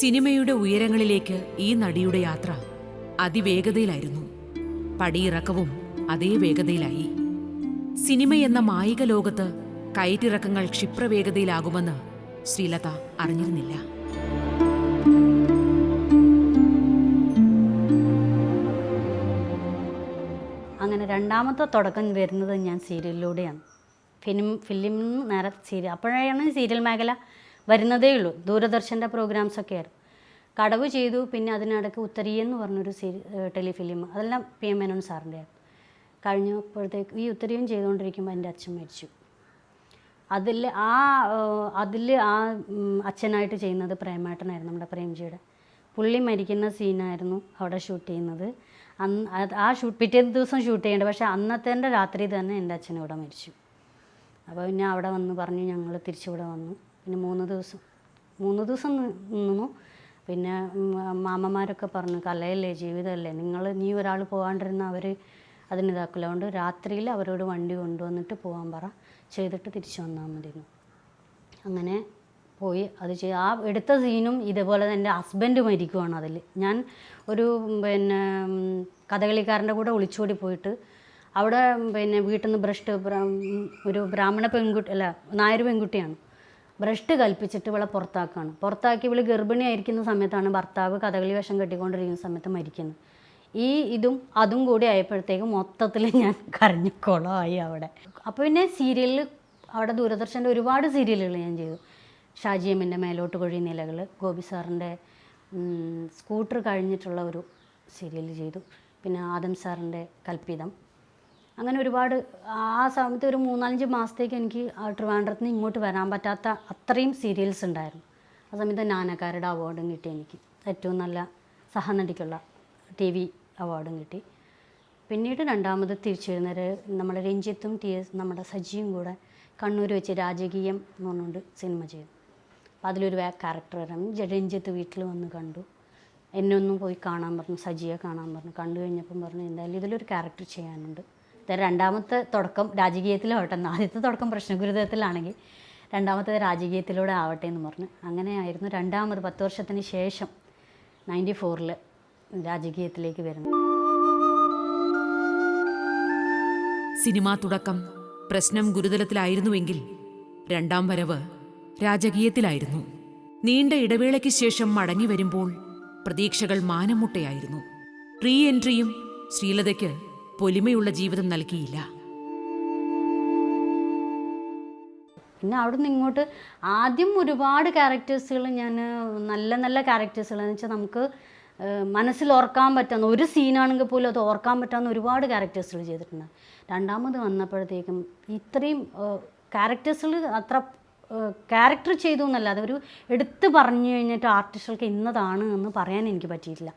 സിനിമയുടെ ഉയരങ്ങളിലേക്ക് ഈ നടിയുടെ യാത്ര അതിവേഗതയിലായിരുന്നു. പടിയിറക്കവും അതേ വേഗതയിലായി. എന്ന മായിക ലോകത്ത് കയറ്റിറക്കങ്ങൾ ക്ഷിപ്രവേഗതയിലാകുമെന്ന് ശ്രീലത അറിഞ്ഞിരുന്നില്ല. അങ്ങനെ രണ്ടാമത്തെ തുടക്കം വരുന്നത് ഞാൻ സീരിയലിലൂടെയാണ്. ഫിലിം ഫിലിം നേരെ സീരിയൽ അപ്പോഴാണ് സീരിയൽ മേഖല വരുന്നതേ ഉള്ളൂ ദൂരദർശന്റെ പ്രോഗ്രാംസൊക്കെ ആയിരുന്നു കടവ് ചെയ്തു പിന്നെ അതിനിടയ്ക്ക് ഉത്തരി എന്ന് പറഞ്ഞൊരു സീരി ടെലിഫിലിം അതെല്ലാം പി എം മേനോൻ സാറിന്റെ ആയിരുന്നു. കഴിഞ്ഞപ്പോഴത്തേക്ക് ഈ ഉത്തരിയും ചെയ്തുകൊണ്ടിരിക്കുമ്പോൾ എന്റെ അച്ഛൻ മരിച്ചു. അതിൽ ആ അതിൽ ആ അച്ഛനായിട്ട് ചെയ്യുന്നത് പ്രേമേട്ടനായിരുന്നു നമ്മുടെ പ്രേംജിയുടെ. പുള്ളി മരിക്കുന്ന സീനായിരുന്നു അവിടെ ഷൂട്ട് ചെയ്യുന്നത്. അന്ന് ആ ഷൂട്ട് പിറ്റേ ദിവസം ഷൂട്ട് ചെയ്യേണ്ടത് പക്ഷേ അന്നത്തെ രാത്രി തന്നെ എന്റെ അച്ഛൻ ഇവിടെ മരിച്ചു. അപ്പോൾ പിന്നെ അവിടെ വന്ന് പറഞ്ഞു ഞങ്ങൾ തിരിച്ചിവിടെ വന്നു. പിന്നെ മൂന്ന് ദിവസം. മൂന്ന് ദിവസം നിന്നു. പിന്നെ മാമ്മമാരൊക്കെ പറഞ്ഞു കലയല്ലേ ജീവിതമല്ലേ. നിങ്ങൾ നീ ഒരാൾ പോകാണ്ടിരുന്ന അവർ അതിനിതാക്കില്ല അതുകൊണ്ട് രാത്രിയിൽ അവരോട് വണ്ടി കൊണ്ടുവന്നിട്ട് പോകാൻ പറ. ചെയ്തിട്ട് തിരിച്ചു വന്നാൽ മതി അങ്ങനെ പോയി. അത് ചെയ്ത് ആ എടുത്ത സീനും ഇതേപോലെ എന്റെ ഹസ്ബൻഡ് മരിക്കുവാണ് അതിൽ. ഞാൻ ഒരു പിന്നെ കഥകളിക്കാരന്റെ കൂടെ ഒളിച്ചോടി പോയിട്ട് അവിടെ പിന്നെ വീട്ടിൽ നിന്ന് ഭ്രഷ്ട് ഒരു ബ്രാഹ്മണ പെൺകുട്ടി അല്ല നായർ പെൺകുട്ടിയാണ്. ഭ്രഷ്ട് കൽപ്പിച്ചിട്ട് ഇവളെ പുറത്താക്കുകയാണ് പുറത്താക്കി ഇവൾ ഗർഭിണിയായിരിക്കുന്ന സമയത്താണ് ഭർത്താവ് കഥകളി വേഷം കെട്ടിക്കൊണ്ടിരിക്കുന്ന സമയത്ത് മരിക്കുന്നത്. ഈ ഇതും അതും കൂടി ആയപ്പോഴത്തേക്കും മൊത്തത്തിൽ ഞാൻ കരഞ്ഞുക്കോളമായി അവിടെ. അപ്പോൾ പിന്നെ സീരിയലിൽ അവിടെ ദൂരദർശന്റെ ഒരുപാട് സീരിയലുകൾ ഞാൻ ചെയ്തു. ഷാജി എമ്മിന്റെ മേലോട്ട് കൊഴി നിലകൾ ഗോപി സാറിന്റെ സ്കൂട്ടർ കഴിഞ്ഞിട്ടുള്ള ഒരു സീരിയൽ ചെയ്തു. പിന്നെ ആദം സാറിന്റെ കൽപ്പിതം. അങ്ങനെ ഒരുപാട് ആ സമയത്ത് ഒരു മൂന്നാലഞ്ച് മാസത്തേക്ക് എനിക്ക് ട്രിവാൻഡ്രത്ത് ഇങ്ങോട്ട് വരാൻ പറ്റാത്ത അത്രയും സീരിയൽസ് ഉണ്ടായിരുന്നു. ആ സമയത്ത് നാനക്കാരുടെ അവാർഡും കിട്ടി എനിക്ക്. ഏറ്റവും നല്ല സഹനടിക്കുള്ള ടി വി അവാർഡും കിട്ടി. പിന്നീട് രണ്ടാമത് തിരിച്ചു വരുന്നത് നമ്മുടെ രഞ്ജിത്തും ടി എസ് നമ്മുടെ സജിയും കൂടെ കണ്ണൂർ വെച്ച് രാജകീയം എന്ന് പറഞ്ഞുകൊണ്ട് സിനിമ ചെയ്തു. അപ്പം അതിലൊരു ക്യാരക്ടർ വരാൻ രഞ്ജിത്ത് വീട്ടിൽ വന്ന് കണ്ടു. എന്നെ ഒന്നും പോയി കാണാൻ പറഞ്ഞു സജിയെ കാണാൻ പറഞ്ഞു. കണ്ടു കഴിഞ്ഞപ്പം പറഞ്ഞു എന്തായാലും ഇതിലൊരു ക്യാരക്ടർ ചെയ്യാനുണ്ട്. രണ്ടാമത്തെ തുടക്കം രാജകീയത്തിലാവട്ടെ. ആദ്യത്തെ തുടക്കം പ്രശ്നഗുരുതത്തിലാണെങ്കിൽ രണ്ടാമത്തേത് രാജകീയത്തിലൂടെ ആവട്ടെ എന്ന് പറഞ്ഞ്. അങ്ങനെയായിരുന്നു രണ്ടാമത് പത്ത് വർഷത്തിന് ശേഷം നയന്റി ഫോറിൽ രാജകീയത്തിലേക്ക് വരുന്നത്. സിനിമാ തുടക്കം പ്രശ്നം ഗുരുതരത്തിലായിരുന്നുവെങ്കിൽ രണ്ടാം വരവ് രാജകീയത്തിലായിരുന്നു. നീണ്ട ഇടവേളയ്ക്ക് ശേഷം മടങ്ങി വരുമ്പോൾ പ്രതീക്ഷകൾ മാനമുട്ടയായിരുന്നു. റീ എൻട്രിയും ശ്രീലതയ്ക്ക് പൊലിമയുള്ള ജീവിതം നൽകിയില്ല. പിന്നെ അവിടുന്ന് ഇങ്ങോട്ട് ആദ്യം ഒരുപാട് ക്യാരക്ടേഴ്സുകൾ ഞാൻ നല്ല നല്ല ക്യാരക്ടേഴ്സുകൾ എന്ന് വെച്ചാൽ നമുക്ക് മനസ്സിൽ ഓർക്കാൻ പറ്റുന്ന ഒരു സീനാണെങ്കിൽ പോലും അത് ഓർക്കാൻ പറ്റാവുന്ന ഒരുപാട് ക്യാരക്ടേഴ്സുകൾ ചെയ്തിട്ടുണ്ട്. രണ്ടാമത് വന്നപ്പോഴത്തേക്കും ഇത്രയും ക്യാരക്ടേഴ്സുകൾ അത്ര ക്യാരക്ടർ ചെയ്തു എന്നല്ല അതൊരു എടുത്ത് പറഞ്ഞു കഴിഞ്ഞിട്ട് ആർട്ടിസ്റ്റുകൾക്ക് ഇന്നതാണ് എന്ന് പറയാൻ എനിക്ക് പറ്റിയിട്ടില്ല.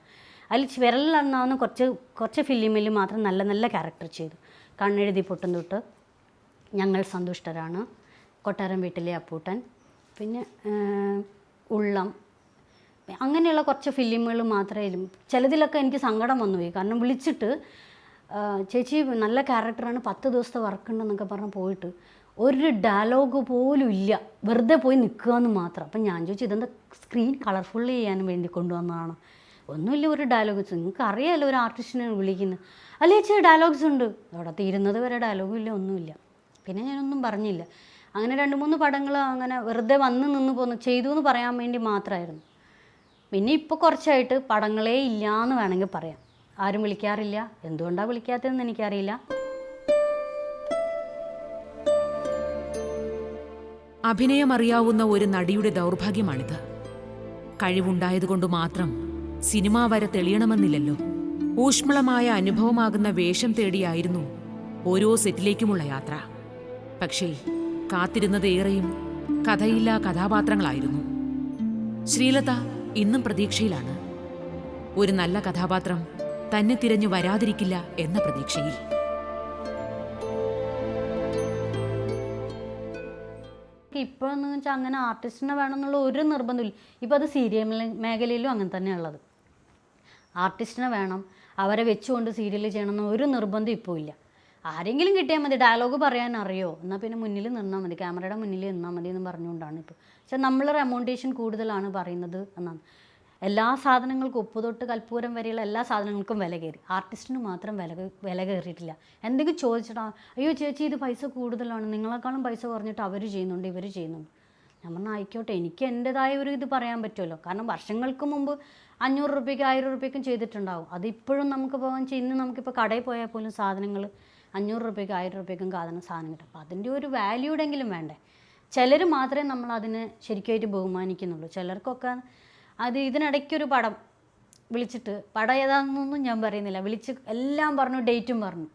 അതിൽ വിരലിലെണ്ണാവുന്ന കുറച്ച് കുറച്ച് ഫിലിമിൽ മാത്രം നല്ല നല്ല ക്യാരക്ടർ ചെയ്തു. കണ്ണെഴുതി പൊട്ടും തൊട്ട് ഞങ്ങൾ സന്തുഷ്ടരാണ്. കൊട്ടാരം വീട്ടിലെ അപ്പൂട്ടൻ. പിന്നെ ഉള്ളം. അങ്ങനെയുള്ള കുറച്ച് ഫിലിമുകൾ മാത്രമേ ചിലതിലൊക്കെ എനിക്ക് സങ്കടം വന്നുപോയി കാരണം വിളിച്ചിട്ട് ചേച്ചി നല്ല ക്യാരക്ടറാണ് പത്ത് ദിവസത്തെ വർക്ക് ഉണ്ടെന്നൊക്കെ പറഞ്ഞ് പോയിട്ട് ഒരു ഡയലോഗ് പോലും ഇല്ല. വെറുതെ പോയി നിൽക്കുക എന്ന് മാത്രം. അപ്പം ഞാൻ ചോദിച്ചു ഇതെന്താ സ്ക്രീൻ കളർഫുൾ ചെയ്യാൻ വേണ്ടി കൊണ്ടുവന്നതാണ്? ഒന്നുമില്ല ഒരു ഡയലോഗ്സ് നിങ്ങൾക്ക് അറിയാമല്ലോ ഒരു ആർട്ടിസ്റ്റിനെ വിളിക്കുന്നത് അല്ലേ ചേച്ചി ഡയലോഗ്സ് ഉണ്ട്. അവിടെ തീരുന്നത് വരെ ഡയലോഗും ഇല്ല ഒന്നുമില്ല. പിന്നെ ഞാനൊന്നും പറഞ്ഞില്ല. അങ്ങനെ രണ്ട് മൂന്ന് പടങ്ങൾ അങ്ങനെ വെറുതെ വന്ന് നിന്ന് പോന്നു ചെയ്തു എന്ന് പറയാൻ വേണ്ടി മാത്രമായിരുന്നു പിന്നെ ഇപ്പോൾ കുറച്ചായിട്ട് പടങ്ങളേ ഇല്ല എന്ന് വേണമെങ്കിൽ പറയാം. ആരും വിളിക്കാറില്ല. എന്തുകൊണ്ടാണ് വിളിക്കാത്തതെന്ന് എനിക്കറിയില്ല. അഭിനയം അറിയാവുന്ന ഒരു നടിയുടെ ദൗർഭാഗ്യമാണിത്. കഴിവുണ്ടായതുകൊണ്ട് മാത്രം സിനിമാ വരെ തെളിയണമെന്നില്ലല്ലോ. ഊഷ്മളമായ അനുഭവമാകുന്ന വേഷം തേടിയായിരുന്നു ഓരോ സെറ്റിലേക്കുമുള്ള യാത്ര. പക്ഷേ കാത്തിരുന്നത് ഏറെയും കഥയില്ലാ കഥാപാത്രങ്ങളായിരുന്നു. ശ്രീലത ഇന്നും പ്രതീക്ഷയിലാണ്. ഒരു നല്ല കഥാപാത്രം തന്നെ തിരഞ്ഞു വരാതിരിക്കില്ല എന്ന പ്രതീക്ഷയിൽ. ഇപ്പോഴെന്ന് വെച്ചാൽ അങ്ങനെ ആർട്ടിസ്റ്റിനെ വേണമെന്നുള്ള ഒരു നിർബന്ധമില്ല ഇപ്പോൾ അത് സീരിയൽ മേഖലയിലും അങ്ങനെ തന്നെയുള്ളത് ആർട്ടിസ്റ്റിനെ വേണം അവരെ വെച്ചുകൊണ്ട് സീരിയൽ ചെയ്യണമെന്ന് ഒരു നിർബന്ധം ഇപ്പോൾ ഇല്ല. ആരെങ്കിലും കിട്ടിയാൽ മതി ഡയലോഗ് പറയാൻ അറിയോ? എന്നാൽ പിന്നെ മുന്നിൽ നിന്നാൽ മതി ക്യാമറയുടെ മുന്നിൽ നിന്നാൽ മതി എന്ന് പറഞ്ഞുകൊണ്ടാണ് ഇപ്പോൾ പക്ഷെ നമ്മൾ റെമോണ്ടേഷൻ കൂടുതലാണ് പറയുന്നത് എന്നാണ്. എല്ലാ സാധനങ്ങൾക്കും ഉപ്പ് തൊട്ട് കൽപ്പൂരം വരെയുള്ള എല്ലാ സാധനങ്ങൾക്കും വില കയറി. ആർട്ടിസ്റ്റിന് മാത്രം വില വില കയറിയിട്ടില്ല. എന്തെങ്കിലും ചോദിച്ചിട്ടാ അയ്യോ ചേച്ചി ഇത് പൈസ കൂടുതലാണ്. നിങ്ങളെക്കാളും പൈസ കുറഞ്ഞിട്ട് അവർ ചെയ്യുന്നുണ്ട് ഇവർ ചെയ്യുന്നുണ്ട്. ഞാൻ പറഞ്ഞു ആയിക്കോട്ടെ എനിക്ക് എന്റെതായ ഒരു ഇത് പറയാൻ പറ്റുമല്ലോ. കാരണം വർഷങ്ങൾക്ക് മുമ്പ് അഞ്ഞൂറ് റുപ്യക്കും ആയിരം റുപ്യക്കും ചെയ്തിട്ടുണ്ടാവും. അതിപ്പോഴും നമുക്ക് പോകാൻ ഇന്ന് നമുക്കിപ്പോൾ കടയിൽ പോയാൽ പോലും സാധനങ്ങൾ അഞ്ഞൂറ് റുപ്യക്കും ആയിരം റുപ്യക്കും കാതന സാധനം കിട്ടും അപ്പോൾ അതിന്റെ ഒരു വാല്യൂടെങ്കിലും വേണ്ടേ? ചിലർ മാത്രമേ നമ്മൾ അതിനെ ശരിക്കുമായിട്ട് ബഹുമാനിക്കുന്നുള്ളൂ. ചിലർക്കൊക്കെ അത് ഇതിനിടയ്ക്കൊരു പടം വിളിച്ചിട്ട് പടം ഏതാണെന്നൊന്നും ഞാൻ പറയുന്നില്ല. വിളിച്ച് എല്ലാം പറഞ്ഞു ഡേറ്റും പറഞ്ഞു.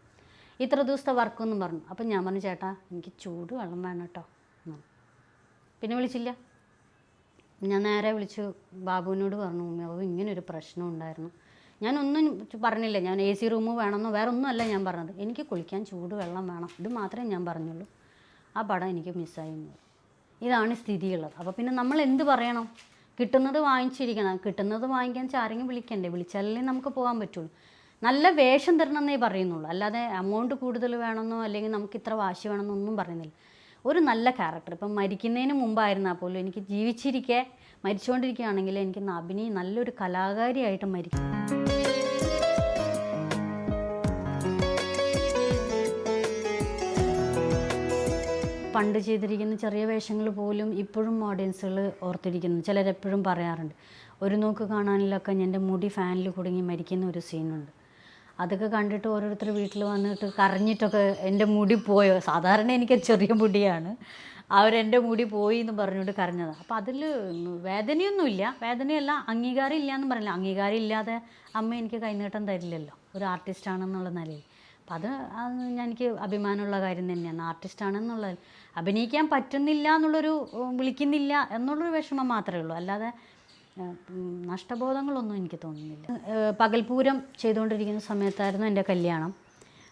ഇത്ര ദിവസത്തെ വർക്കൊന്നും പറഞ്ഞു. അപ്പം ഞാൻ പറഞ്ഞു ചേട്ടാ എനിക്ക് ചൂട് വെള്ളം വേണം കേട്ടോ. പിന്നെ വിളിച്ചില്ല. ഞാൻ നേരെ വിളിച്ചു ബാബുവിനോട് പറഞ്ഞു ബാബു ഒരു പ്രശ്നം ഉണ്ടായിരുന്നു. ഞാനൊന്നും പറഞ്ഞില്ല. ഞാൻ എ സി റൂം വേണമെന്നോ വേറെ ഒന്നുമല്ല ഞാൻ പറഞ്ഞത്. എനിക്ക് കുളിക്കാൻ ചൂട് വെള്ളം വേണം. ഇത് മാത്രമേ ഞാൻ പറഞ്ഞുള്ളൂ. ആ പടം എനിക്ക് മിസ്സായി. ഇതാണ് സ്ഥിതിയുള്ളത്. അപ്പോൾ പിന്നെ നമ്മൾ എന്ത് പറയണം? കിട്ടുന്നത് വാങ്ങിച്ചിരിക്കണം. കിട്ടുന്നത് വാങ്ങിക്കാൻ ആരെങ്കിലും വിളിക്കണ്ടേ? വിളിച്ചാലേ നമുക്ക് പോകാൻ പറ്റുള്ളൂ. നല്ല വേഷം തരണമെന്നേ പറയുന്നുള്ളൂ. അല്ലാതെ എമൗണ്ട് കൂടുതൽ വേണമെന്നോ അല്ലെങ്കിൽ നമുക്ക് ഇത്ര വാശി വേണമെന്നോ ഒന്നും പറയുന്നില്ല. ഒരു നല്ല ക്യാരക്ടർ ഇപ്പം മരിക്കുന്നതിന് മുമ്പായിരുന്നാൽ പോലും എനിക്ക് ജീവിച്ചിരിക്കെ മരിച്ചുകൊണ്ടിരിക്കുകയാണെങ്കിൽ എനിക്ക് അഭിനയി നല്ലൊരു കലാകാരിയായിട്ട് മരിക്കും. പണ്ട് ചെയ്തിരിക്കുന്ന ചെറിയ വേഷങ്ങൾ പോലും ഇപ്പോഴും ഓഡിയൻസുകൾ ഓർത്തിരിക്കുന്നു. ചിലരെപ്പോഴും പറയാറുണ്ട് ഒരു നോക്ക് കാണാനിലൊക്കെ എന്റെ മുടി ഫാനിൽ കുടുങ്ങി മരിക്കുന്ന ഒരു സീനുണ്ട് അതൊക്കെ കണ്ടിട്ട് ഓരോരുത്തർ വീട്ടിൽ വന്നിട്ട് കരഞ്ഞിട്ടൊക്കെ എന്റെ മുടി പോയോ? സാധാരണ എനിക്ക് ചെറിയ മുടിയാണ്. അവരെന്റെ മുടി പോയി എന്ന് പറഞ്ഞുകൊണ്ട് കരഞ്ഞതാണ് അപ്പോൾ അതിൽ വേദനയൊന്നുമില്ല. വേദനയല്ല അംഗീകാരം ഇല്ല എന്ന് പറഞ്ഞില്ല. അംഗീകാരം ഇല്ലാതെ അമ്മ എനിക്ക് കൈനീട്ടം തരില്ലല്ലോ. ഒരു ആർട്ടിസ്റ്റാണെന്നുള്ള നിലയിൽ. അപ്പം അത് എനിക്ക് അഭിമാനമുള്ള കാര്യം തന്നെയാണ്. ആർട്ടിസ്റ്റാണെന്നുള്ളത് അഭിനയിക്കാൻ പറ്റുന്നില്ല എന്നുള്ളൊരു വിളിക്കുന്നില്ല എന്നുള്ളൊരു വിഷമം മാത്രമേ ഉള്ളൂ. അല്ലാതെ നഷ്ടബോധങ്ങളൊന്നും എനിക്ക് തോന്നുന്നില്ല. പകൽപൂരം ചെയ്തുകൊണ്ടിരിക്കുന്ന സമയത്തായിരുന്നു എന്റെ കല്യാണം.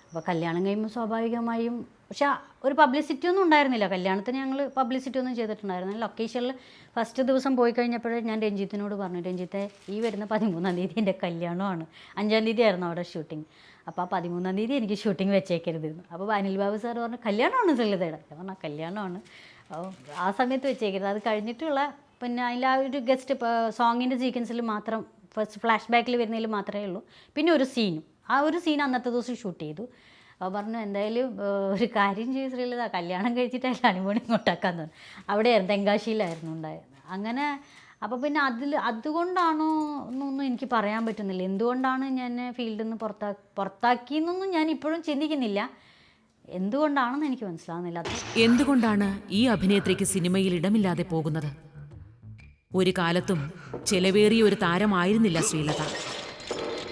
അപ്പോൾ കല്യാണം കഴിയുമ്പോൾ സ്വാഭാവികമായും പക്ഷെ ഒരു പബ്ലിസിറ്റി ഒന്നും ഉണ്ടായിരുന്നില്ല. കല്യാണത്തിന് ഞങ്ങൾ പബ്ലിസിറ്റി ഒന്നും ചെയ്തിട്ടുണ്ടായിരുന്നില്ല. ലൊക്കേഷനിൽ ഫസ്റ്റ് ദിവസം പോയി കഴിഞ്ഞപ്പോഴേ ഞാൻ രഞ്ജിത്തിനോട് പറഞ്ഞു രഞ്ജിത്തെ ഈ വരുന്ന പതിമൂന്നാം തീയതി എന്റെ കല്യാണമാണ്. അഞ്ചാം തീയതി ആയിരുന്നു അവിടെ ഷൂട്ടിംഗ് അപ്പോൾ ആ പതിമൂന്നാം തീയതി എനിക്ക് ഷൂട്ടിംഗ് വെച്ചേക്കരുത് എന്ന്. അപ്പോൾ അനിൽ ബാബു സാർ പറഞ്ഞു കല്യാണമാണ് സെല്ലിതയുടെ ഞാൻ പറഞ്ഞു കല്യാണമാണ്. ആ സമയത്ത് വെച്ചേക്കരുത്. അത് കഴിഞ്ഞിട്ടുള്ള പിന്നെ അതിൽ ആ ഒരു ഗസ്റ്റ് സോങ്ങിന്റെ സീക്വൻസിൽ മാത്രം ഫസ്റ്റ് ഫ്ലാഷ് ബാക്കിൽ വരുന്നതിൽ മാത്രമേ ഉള്ളൂ. പിന്നെ ഒരു സീനും ആ ഒരു സീൻ അന്നത്തെ ദിവസം ഷൂട്ട് ചെയ്തു. പറഞ്ഞു എന്തായാലും ഒരു കാര്യം ചെയ്ത് ശ്രീലത. കല്യാണം കഴിച്ചിട്ട് അതിൽ അണിമണി കൊണ്ടാക്കാന്ന് പറഞ്ഞു. അവിടെയായിരുന്നു തെങ്കാശിയിലായിരുന്നു ഉണ്ടായത്. അങ്ങനെ അപ്പോൾ പിന്നെ അതിൽ അതുകൊണ്ടാണോ എന്നൊന്നും എനിക്ക് പറയാൻ പറ്റുന്നില്ല. എന്തുകൊണ്ടാണ് ഞാൻ ഫീൽഡിൽ നിന്ന് പുറത്താ പുറത്താക്കിയെന്നൊന്നും ഞാൻ ഇപ്പോഴും ചിന്തിക്കുന്നില്ല. എന്തുകൊണ്ടാണെന്ന് എനിക്ക് മനസ്സിലാകുന്നില്ല എന്തുകൊണ്ടാണ് ഈ അഭിനേത്രിക്ക് സിനിമയിൽ ഇടമില്ലാതെ പോകുന്നത്? ഒരു കാലത്തും ചെലവേറിയ ഒരു താരമായിരുന്നില്ല ശ്രീലത.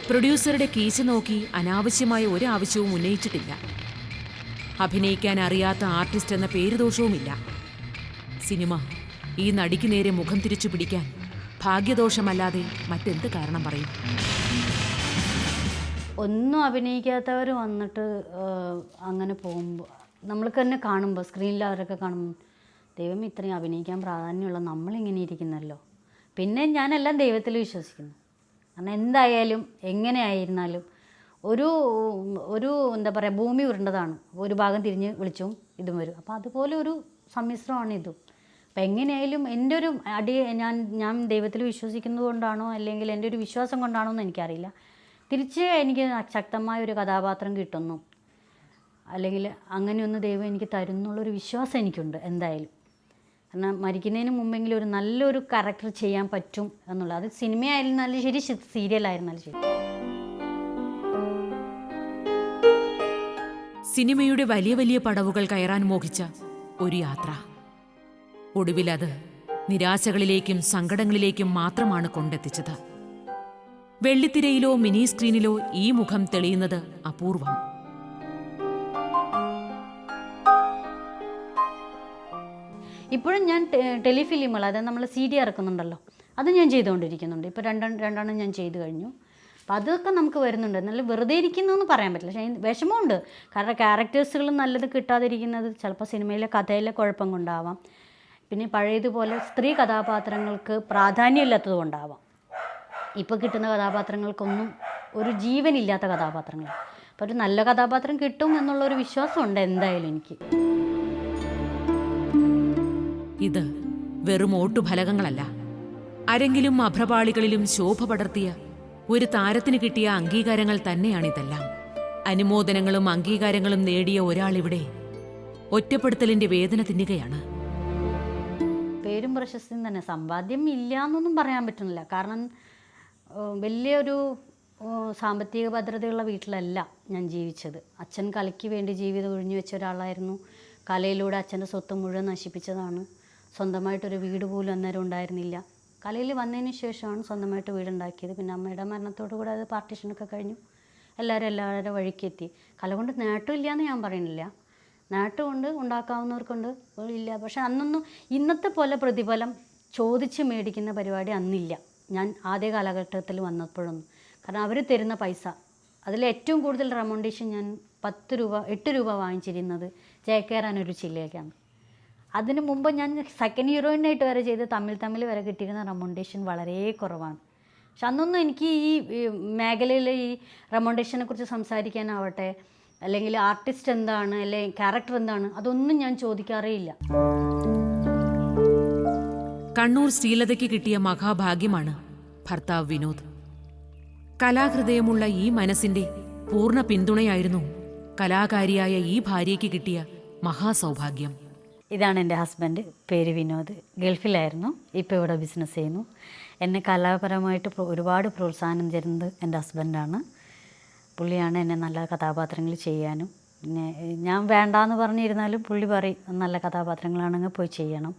പ്രൊഡ്യൂസറുടെ കീശ നോക്കി അനാവശ്യമായ ഒരു ആവശ്യവും ഉന്നയിച്ചിട്ടില്ല. അഭിനയിക്കാൻ അറിയാത്ത ആർട്ടിസ്റ്റ് എന്ന പേരുദോഷവുമില്ല. സിനിമ ഈ നടിക്ക് നേരെ മുഖം തിരിച്ചു പിടിക്കാൻ ഭാഗ്യദോഷമല്ലാതെ മറ്റെന്ത് കാരണം പറയും? ഒന്നും അഭിനയിക്കാത്തവർ വന്നിട്ട് അങ്ങനെ പോകുമ്പോൾ നമ്മൾക്ക് തന്നെ കാണുമ്പോൾ സ്ക്രീനിൽ അവരൊക്കെ കാണുമ്പോൾ ദൈവം ഇത്രയും അഭിനയിക്കാൻ പ്രാധാന്യമുള്ള നമ്മളിങ്ങനെ ഇരിക്കുന്നല്ലോ. പിന്നെ ഞാനെല്ലാം ദൈവത്തിൽ വിശ്വസിക്കുന്നു. കാരണം എന്തായാലും എങ്ങനെ ആയിരുന്നാലും ഒരു ഒരു എന്താ പറയുക ഭൂമി ഉരുണ്ടതാണ്. ഒരു ഭാഗം തിരിഞ്ഞ് വിളിച്ചും ഇതും വരും. അപ്പോൾ അതുപോലെ ഒരു സമ്മിശ്രമാണ് ഇതും. അപ്പം എങ്ങനെയായാലും എന്റെ ഒരു അടി ഞാൻ ഞാൻ ദൈവത്തിൽ വിശ്വസിക്കുന്നത് കൊണ്ടാണോ അല്ലെങ്കിൽ എന്റെ ഒരു വിശ്വാസം കൊണ്ടാണോ എന്ന് എനിക്കറിയില്ല. തിരിച്ച് എനിക്ക് ശക്തമായ ഒരു കഥാപാത്രം കിട്ടുന്നു. അല്ലെങ്കിൽ അങ്ങനെയൊന്ന് ദൈവം എനിക്ക് തരുന്നുള്ളൊരു വിശ്വാസം എനിക്കുണ്ട് എന്തായാലും. കാരണം മരിക്കുന്നതിന് മുമ്പെങ്കിലും ഒരു നല്ലൊരു ക്യാരക്ടർ ചെയ്യാൻ പറ്റും എന്നുള്ളത്. അത് സിനിമയായിരുന്നാലും ശരി സീരിയലായിരുന്നാലും ശരി. സിനിമയുടെ വലിയ വലിയ പടവുകൾ കയറാൻ മോഹിച്ച ഒരു യാത്ര. ഒടുവിൽ അത് നിരാശകളിലേക്കും സങ്കടങ്ങളിലേക്കും മാത്രമാണ് കൊണ്ടെത്തിച്ചത്. വെള്ളിത്തിരയിലോ മിനി സ്ക്രീനിലോ ഈ മുഖം തെളിയുന്നത് അപൂർവം. ഇപ്പോഴും ഞാൻ ടെലിഫിലിമുകൾ അതായത് നമ്മൾ സി ഡി ഇറക്കുന്നുണ്ടല്ലോ അത് ഞാൻ ചെയ്തുകൊണ്ടിരിക്കുന്നുണ്ട്. ഇപ്പോൾ രണ്ടെണ്ണം രണ്ടെണ്ണം ഞാൻ ചെയ്തു കഴിഞ്ഞു. അപ്പോൾ അതൊക്കെ നമുക്ക് വരുന്നുണ്ട്. നല്ല വെറുതെ ഇരിക്കുന്നതെന്ന് പറയാൻ പറ്റില്ല. പക്ഷേ വിഷമമുണ്ട്. കാരണം ക്യാരക്ടേഴ്സുകൾ നല്ലത് കിട്ടാതിരിക്കുന്നത് ചിലപ്പോൾ സിനിമയിലെ കഥയിലെ കുഴപ്പം കൊണ്ടാവാം. പിന്നെ പഴയതുപോലെ സ്ത്രീ കഥാപാത്രങ്ങൾക്ക് പ്രാധാന്യമില്ലാത്തത് കൊണ്ടാവാം. ഇപ്പോൾ കിട്ടുന്ന കഥാപാത്രങ്ങൾക്കൊന്നും ഒരു ജീവനില്ലാത്ത കഥാപാത്രങ്ങൾ. അപ്പോൾ ഒരു നല്ല കഥാപാത്രം കിട്ടും എന്നുള്ളൊരു വിശ്വാസമുണ്ട് എന്തായാലും എനിക്ക്. ഇത് വെറും ഓട്ടുഫലകങ്ങളല്ല. അരെങ്കിലും അഭ്രപാളികളിലും ശോഭ പടർത്തിയ ഒരു താരത്തിന് കിട്ടിയ അംഗീകാരങ്ങൾ തന്നെയാണിതെല്ലാം. അനുമോദനങ്ങളും അംഗീകാരങ്ങളും നേടിയ ഒരാൾ ഒരാളിവിടെ ഒറ്റപ്പെടുത്തലിന്റെ വേദന തിന്നുകയാണ്. പേരും പ്രശസ്തിയും തന്നെ. സമ്പാദ്യം ഇല്ല എന്നൊന്നും പറയാൻ പറ്റുന്നില്ല. കാരണം വലിയൊരു സാമ്പത്തിക ഭദ്രതയുള്ള വീട്ടിലല്ല ഞാൻ ജീവിച്ചത്. അച്ഛൻ കലയ്ക്ക് വേണ്ടി ജീവിതം ഒഴിഞ്ഞു വെച്ച ഒരാളായിരുന്നു. കലയിലൂടെ അച്ഛന്റെ സ്വത്ത് മുഴുവൻ നശിപ്പിച്ചതാണ്. സ്വന്തമായിട്ടൊരു വീട് പോലും അന്നേരം ഉണ്ടായിരുന്നില്ല. കലയിൽ വന്നതിന് ശേഷമാണ് സ്വന്തമായിട്ട് വീടുണ്ടാക്കിയത്. പിന്നെ അമ്മയുടെ മരണത്തോടു കൂടെ അത് പാർട്ടീഷനൊക്കെ കഴിഞ്ഞു. എല്ലാവരും എല്ലാവരുടെ വഴിക്കെത്തി കല കൊണ്ട് നേട്ടമില്ല എന്ന് ഞാൻ പറയുന്നില്ല. നേട്ടമുണ്ട് ഉണ്ടാക്കാവുന്നവർക്കുണ്ട് ഇല്ല. പക്ഷെ അന്നൊന്നും ഇന്നത്തെ പോലെ പ്രതിഫലം ചോദിച്ച് മേടിക്കുന്ന പരിപാടി അന്നില്ല. ഞാൻ ആദ്യ കാലഘട്ടത്തിൽ വന്നപ്പോഴൊന്നും. കാരണം അവർ തരുന്ന പൈസ. അതിൽ ഏറ്റവും കൂടുതൽ റെമൗണ്ടേഷൻ ഞാൻ പത്ത് രൂപ എട്ട് രൂപ വാങ്ങിച്ചിരുന്നത് ജയക്കേറാൻ ഒരു ചില്ലയൊക്കെയാണ്. അതിന് മുമ്പ് ഞാൻ സെക്കൻഡ് ഹീറോയിനായിട്ട് വരെ ചെയ്ത് തമ്മിൽ തമ്മിൽ വരെ കിട്ടിയിരുന്ന റെമോണ്ടേഷൻ വളരെ കുറവാണ്. പക്ഷെ അന്നൊന്നും എനിക്ക് ഈ മേഖലയിൽ ഈ റെമോണ്ടേഷനെ കുറിച്ച് സംസാരിക്കാനാവട്ടെ അല്ലെങ്കിൽ ആർട്ടിസ്റ്റ് എന്താണ് അല്ലെങ്കിൽ ക്യാരക്ടർ എന്താണ് അതൊന്നും ഞാൻ ചോദിക്കാറേ ഇല്ല. കണ്ണൂർ ശ്രീലതയ്ക്ക് കിട്ടിയ മഹാഭാഗ്യമാണ് ഭർത്താവ് വിനോദ്. കലാഹൃദയമുള്ള ഈ മനസ്സിന്റെ പൂർണ പിന്തുണയായിരുന്നു കലാകാരിയായ ഈ ഭാര്യയ്ക്ക് കിട്ടിയ മഹാസൗഭാഗ്യം. ഇതാണ് എന്റെ ഹസ്ബൻഡ് പേര് വിനോദ്. ഗൾഫിലായിരുന്നു ഇപ്പോൾ ഇവിടെ ബിസിനസ് ചെയ്യുന്നു. എന്നെ കലാപരമായിട്ട് പ്രോ- ഒരുപാട് പ്രോത്സാഹനം തരുന്നത് എന്റെ ഹസ്ബൻഡാണ്. പുള്ളിയാണ് എന്നെ നല്ല കഥാപാത്രങ്ങൾ ചെയ്യാനും. പിന്നെ ഞാൻ വേണ്ടാന്ന് പറഞ്ഞിരുന്നാലും പുള്ളി പറയും നല്ല കഥാപാത്രങ്ങളാണെങ്കിൽ പോയി ചെയ്യണം.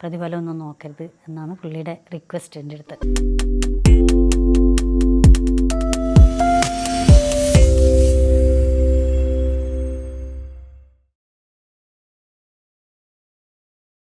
പ്രതിഫലമൊന്നും നോക്കരുത് എന്നാണ് പുള്ളിയുടെ റിക്വസ്റ്റ് എന്റെ അടുത്ത്.